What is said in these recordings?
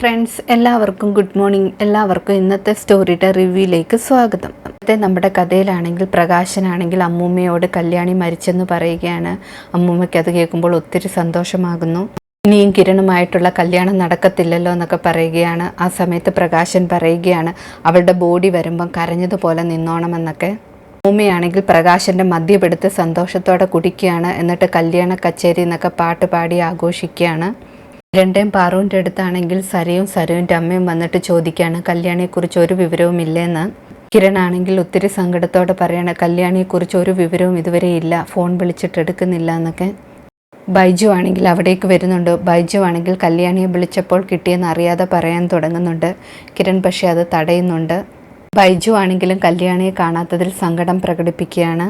Friends എല്ലാവർക്കും good morning. എല്ലാവർക്കും ഇന്നത്തെ സ്റ്റോറിയുടെ റിവ്യൂയിലേക്ക് സ്വാഗതം. ഇന്നത്തെ നമ്മുടെ കഥയിലാണെങ്കിൽ പ്രകാശനാണെങ്കിൽ അമ്മൂമ്മയോട് കല്യാണി മരിച്ചെന്ന് പറയുകയാണ്. അമ്മൂമ്മയ്ക്ക് അത് കേൾക്കുമ്പോൾ ഒത്തിരി സന്തോഷമാകുന്നു. ഇനിയും കിരണുമായിട്ടുള്ള കല്യാണം നടക്കത്തില്ലല്ലോ എന്നൊക്കെ പറയുകയാണ്. ആ സമയത്ത് പ്രകാശൻ പറയുകയാണ് അവളുടെ ബോഡി വരുമ്പം കരഞ്ഞതുപോലെ നിന്നോണമെന്നൊക്കെ അമ്മൂമ്മയാണെങ്കിൽ പ്രകാശന്റെ മദ്യപ്പെടുത്ത് സന്തോഷത്തോടെ കുടിക്കുകയാണ്. എന്നിട്ട് കല്യാണ കച്ചേരി എന്നൊക്കെ പാട്ട് പാടി ആഘോഷിക്കുകയാണ്. രണ്ടേം പാറുവിന്റെ അടുത്താണെങ്കിൽ സരയും സരയുന്റെ അമ്മയും വന്നിട്ട് ചോദിക്കുകയാണ് കല്യാണിയെക്കുറിച്ച് ഒരു വിവരവും ഇല്ലേന്ന്? കിരൺ ആണെങ്കിൽ ഒത്തിരി സങ്കടത്തോടെ പറയാണ് കല്യാണിയെക്കുറിച്ച് ഒരു വിവരവും ഇതുവരെ ഇല്ല ഫോൺ വിളിച്ചിട്ട് എടുക്കുന്നില്ല എന്നൊക്കെ. ബൈജു ആണെങ്കിൽ അവിടേക്ക് വരുന്നുണ്ട് ബൈജു ആണെങ്കിൽ കല്യാണിയെ വിളിച്ചപ്പോൾ കിട്ടിയെന്ന് അറിയാതെ പറയാൻ തുടങ്ങുന്നുണ്ട് കിരൺ പക്ഷേ അത് തടയുന്നുണ്ട്. ബൈജു ആണെങ്കിലും കല്യാണിയെ കാണാത്തതിൽ സങ്കടം പ്രകടിപ്പിക്കുകയാണ്.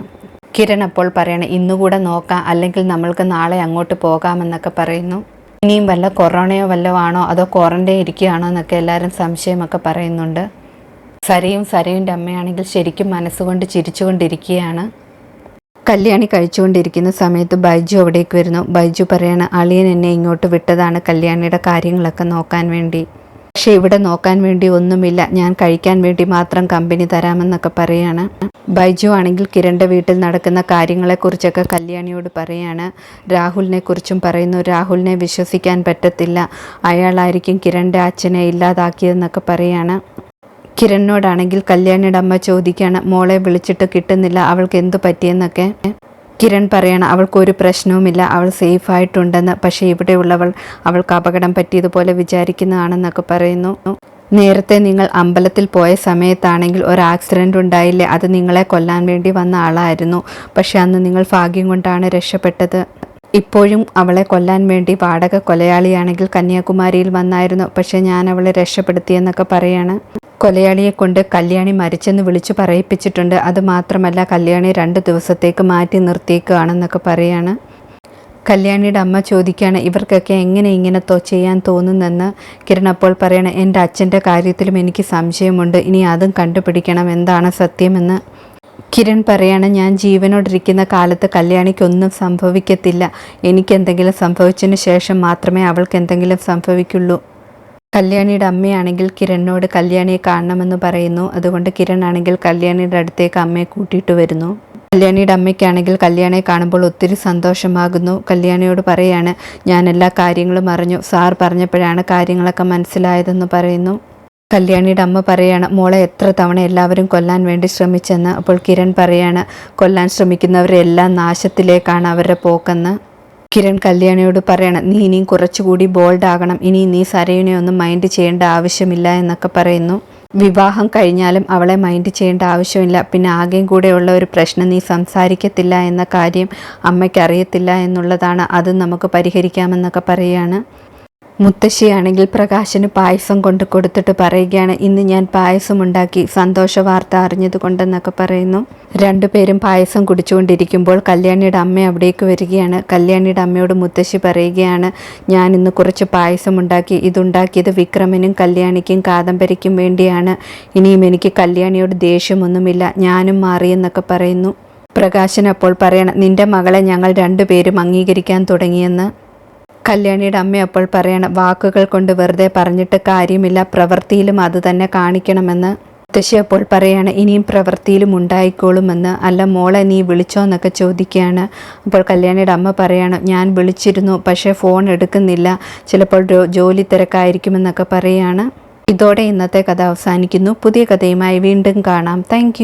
കിരൺ അപ്പോൾ പറയണ ഇന്നുകൂടെ നോക്കാം അല്ലെങ്കിൽ നമ്മൾക്ക് നാളെ അങ്ങോട്ട് പോകാമെന്നൊക്കെ പറയുന്നു. ഇനിയും വല്ല കൊറോണയോ വല്ലതാണോ അതോ ക്വാറന്റൈൻ ഇരിക്കുകയാണോ എന്നൊക്കെ എല്ലാവരും സംശയമൊക്കെ പറയുന്നുണ്ട്. സരയും സരയുടെ അമ്മയാണെങ്കിൽ ശരിക്കും മനസ്സുകൊണ്ട് ചിരിച്ചുകൊണ്ടിരിക്കുകയാണ്. കല്യാണി കഴിച്ചുകൊണ്ടിരിക്കുന്ന സമയത്ത് ബൈജു അവിടേക്ക് വരുന്നു. ബൈജു പറയാണ് അളിയൻ എന്നെ ഇങ്ങോട്ട് വിട്ടതാണ് കല്യാണിയുടെ കാര്യങ്ങളൊക്കെ നോക്കാൻ വേണ്ടി. പക്ഷേ ഇവിടെ നോക്കാൻ വേണ്ടി ഒന്നുമില്ല. ഞാൻ കഴിക്കാൻ വേണ്ടി മാത്രം കമ്പനി തരാമെന്നൊക്കെ പറയാണ്. ബൈജു ആണെങ്കിൽ കിരണിന്റെ വീട്ടിൽ നടക്കുന്ന കാര്യങ്ങളെക്കുറിച്ചൊക്കെ കല്യാണിയോട് പറയാണ്. രാഹുലിനെ കുറിച്ചും പറയുന്നു. രാഹുലിനെ വിശ്വസിക്കാൻ പറ്റത്തില്ല. അയാളായിരിക്കും കിരണിന്റെ അച്ഛനെ ഇല്ലാതാക്കിയതെന്നൊക്കെ പറയാണ്. കിരണിനോടാണെങ്കിൽ കല്യാണിയുടെ അമ്മ ചോദിക്കുകയാണ് മോളെ വിളിച്ചിട്ട് കിട്ടുന്നില്ല. അവൾക്ക് എന്തു പറ്റിയെന്നൊക്കെ? കിരൺ പറയണം അവൾക്കൊരു പ്രശ്നവുമില്ല അവൾ സേഫ് ആയിട്ടുണ്ടെന്ന് പക്ഷേ ഇവിടെയുള്ളവൾ അവൾക്ക് അപകടം പറ്റിയതുപോലെ വിചാരിക്കുന്നതാണെന്നൊക്കെ പറയുന്നു. നേരത്തെ നിങ്ങൾ അമ്പലത്തിൽ പോയ സമയത്താണെങ്കിൽ ഒരു ആക്സിഡന്റ് ഉണ്ടായില്ലേ? അത് നിങ്ങളെ കൊല്ലാൻ വേണ്ടി വന്ന ആളായിരുന്നു. പക്ഷെ അന്ന് നിങ്ങൾ ഭാഗ്യം കൊണ്ടാണ് രക്ഷപ്പെട്ടത്. ഇപ്പോഴും അവളെ കൊല്ലാൻ വേണ്ടി വാടക കൊലയാളിയാണെങ്കിൽ കന്യാകുമാരിയിൽ വന്നായിരുന്നു. പക്ഷെ ഞാൻ അവളെ രക്ഷപ്പെടുത്തിയെന്നൊക്കെ പറയാണ്. കൊലയാളിയെ കൊണ്ട് കല്യാണി മരിച്ചെന്ന് വിളിച്ചു പറയിപ്പിച്ചിട്ടുണ്ട്. അത് മാത്രമല്ല കല്യാണി രണ്ട് ദിവസത്തേക്ക് മാറ്റി നിർത്തിയേക്കുകയാണെന്നൊക്കെ പറയാണ്. കല്യാണിയുടെ അമ്മ ചോദിക്കുകയാണ് ഇവർക്കൊക്കെ എങ്ങനെ ഇങ്ങനെ തോ ചെയ്യാൻ തോന്നുന്നെന്ന്? കിരൺ അപ്പോൾ പറയണം എന്റെ അച്ഛന്റെ കാര്യത്തിലും എനിക്ക് സംശയമുണ്ട്. ഇനി അതും കണ്ടുപിടിക്കണം. എന്താണ് സത്യമെന്ന് കിരൺ പറയാണ് ഞാൻ ജീവനോടിരിക്കുന്ന കാലത്ത് കല്യാണിക്കൊന്നും സംഭവിക്കത്തില്ല. എനിക്കെന്തെങ്കിലും സംഭവിച്ചതിന് ശേഷം മാത്രമേ അവൾക്ക് എന്തെങ്കിലും സംഭവിക്കുള്ളൂ. കല്യാണിയുടെ അമ്മയാണെങ്കിൽ കിരണിനോട് കല്യാണിയെ കാണണമെന്ന് പറയുന്നു. അതുകൊണ്ട് കിരൺ ആണെങ്കിൽ കല്യാണിയുടെ അടുത്തേക്ക് അമ്മയെ കൂട്ടിയിട്ട് വരുന്നു. കല്യാണിയുടെ അമ്മയ്ക്കാണെങ്കിൽ കല്യാണിയെ കാണുമ്പോൾ ഒത്തിരി സന്തോഷമാകുന്നു. കല്യാണിയോട് പറയാണ് ഞാൻ എല്ലാ കാര്യങ്ങളും അറിഞ്ഞു. സാർ പറഞ്ഞപ്പോഴാണ് കാര്യങ്ങളൊക്കെ മനസ്സിലായതെന്ന് പറയുന്നു. കല്യാണിയുടെ അമ്മ പറയാണ് മോളെ എത്ര തവണ എല്ലാവരും കൊല്ലാൻ വേണ്ടി ശ്രമിച്ചെന്ന്? അപ്പോൾ കിരൺ പറയാണ് കൊല്ലാൻ ശ്രമിക്കുന്നവരെല്ലാം നാശത്തിലേക്കാണ് അവരുടെ പോക്കെന്ന്. കിരൺ കല്യാണിയോട് പറയണം നീ ഇനിയും കുറച്ചുകൂടി ബോൾഡ് ആകണം. ഇനി നീ സരയുനെ ഒന്നും മൈൻഡ് ചെയ്യേണ്ട ആവശ്യമില്ല എന്നൊക്കെ പറയുന്നു. വിവാഹം കഴിഞ്ഞാലും അവളെ മൈൻഡ് ചെയ്യേണ്ട ആവശ്യമില്ല. പിന്നെ ആകെയും കൂടെയുള്ള ഒരു പ്രശ്നം നീ സംസാരിക്കത്തില്ല എന്ന കാര്യം അമ്മയ്ക്ക് അറിയത്തില്ല എന്നുള്ളതാണ്. അത് നമുക്ക് പരിഹരിക്കാമെന്നൊക്കെ പറയുകയാണ് മുത്തശ്ശിയാണെങ്കിൽ പ്രകാശന് പായസം കൊണ്ട് കൊടുത്തിട്ട് പറയുകയാണ് ഇന്ന് ഞാൻ പായസം ഉണ്ടാക്കി സന്തോഷ വാർത്ത അറിഞ്ഞത് കൊണ്ടെന്നൊക്കെ പറയുന്നു. രണ്ടുപേരും പായസം കുടിച്ചുകൊണ്ടിരിക്കുമ്പോൾ കല്യാണിയുടെ അമ്മ അവിടേക്ക് വരികയാണ്. കല്യാണിയുടെ അമ്മയോട് മുത്തശ്ശി പറയുകയാണ് ഞാൻ ഇന്ന് കുറച്ച് പായസം ഉണ്ടാക്കി ഇതുണ്ടാക്കിയത് വിക്രമനും കല്യാണിക്കും കാദംബരിക്കും വേണ്ടിയാണ്. ഇനിയും എനിക്ക് കല്യാണിയോട് ദേഷ്യമൊന്നുമില്ല ഞാനും മാറിയെന്നൊക്കെ പറയുന്നു. പ്രകാശൻ അപ്പോൾ പറയണം നിന്റെ മകളെ ഞങ്ങൾ രണ്ടുപേരും അംഗീകരിക്കാൻ തുടങ്ങിയെന്ന്. കല്യാണിയുടെ അമ്മ അപ്പോൾ പറയണം വാക്കുകൾ കൊണ്ട് വെറുതെ പറഞ്ഞിട്ട് കാര്യമില്ല പ്രവൃത്തിയിലും അത് തന്നെ കാണിക്കണമെന്ന്. മുത്തശ്ശി അപ്പോൾ പറയാണ് ഇനിയും പ്രവൃത്തിയിലും ഉണ്ടായിക്കോളുമെന്ന്. അല്ല മോളെ നീ വിളിച്ചോ എന്നൊക്കെ ചോദിക്കുകയാണ്. അപ്പോൾ കല്യാണിയുടെ അമ്മ പറയാണ് ഞാൻ വിളിച്ചിരുന്നു പക്ഷേ ഫോൺ എടുക്കുന്നില്ല. ചിലപ്പോൾ ജോലി തിരക്കായിരിക്കുമെന്നൊക്കെ പറയുകയാണ് ഇതോടെ ഇന്നത്തെ കഥ അവസാനിക്കുന്നു. പുതിയ കഥയുമായി വീണ്ടും കാണാം. താങ്ക്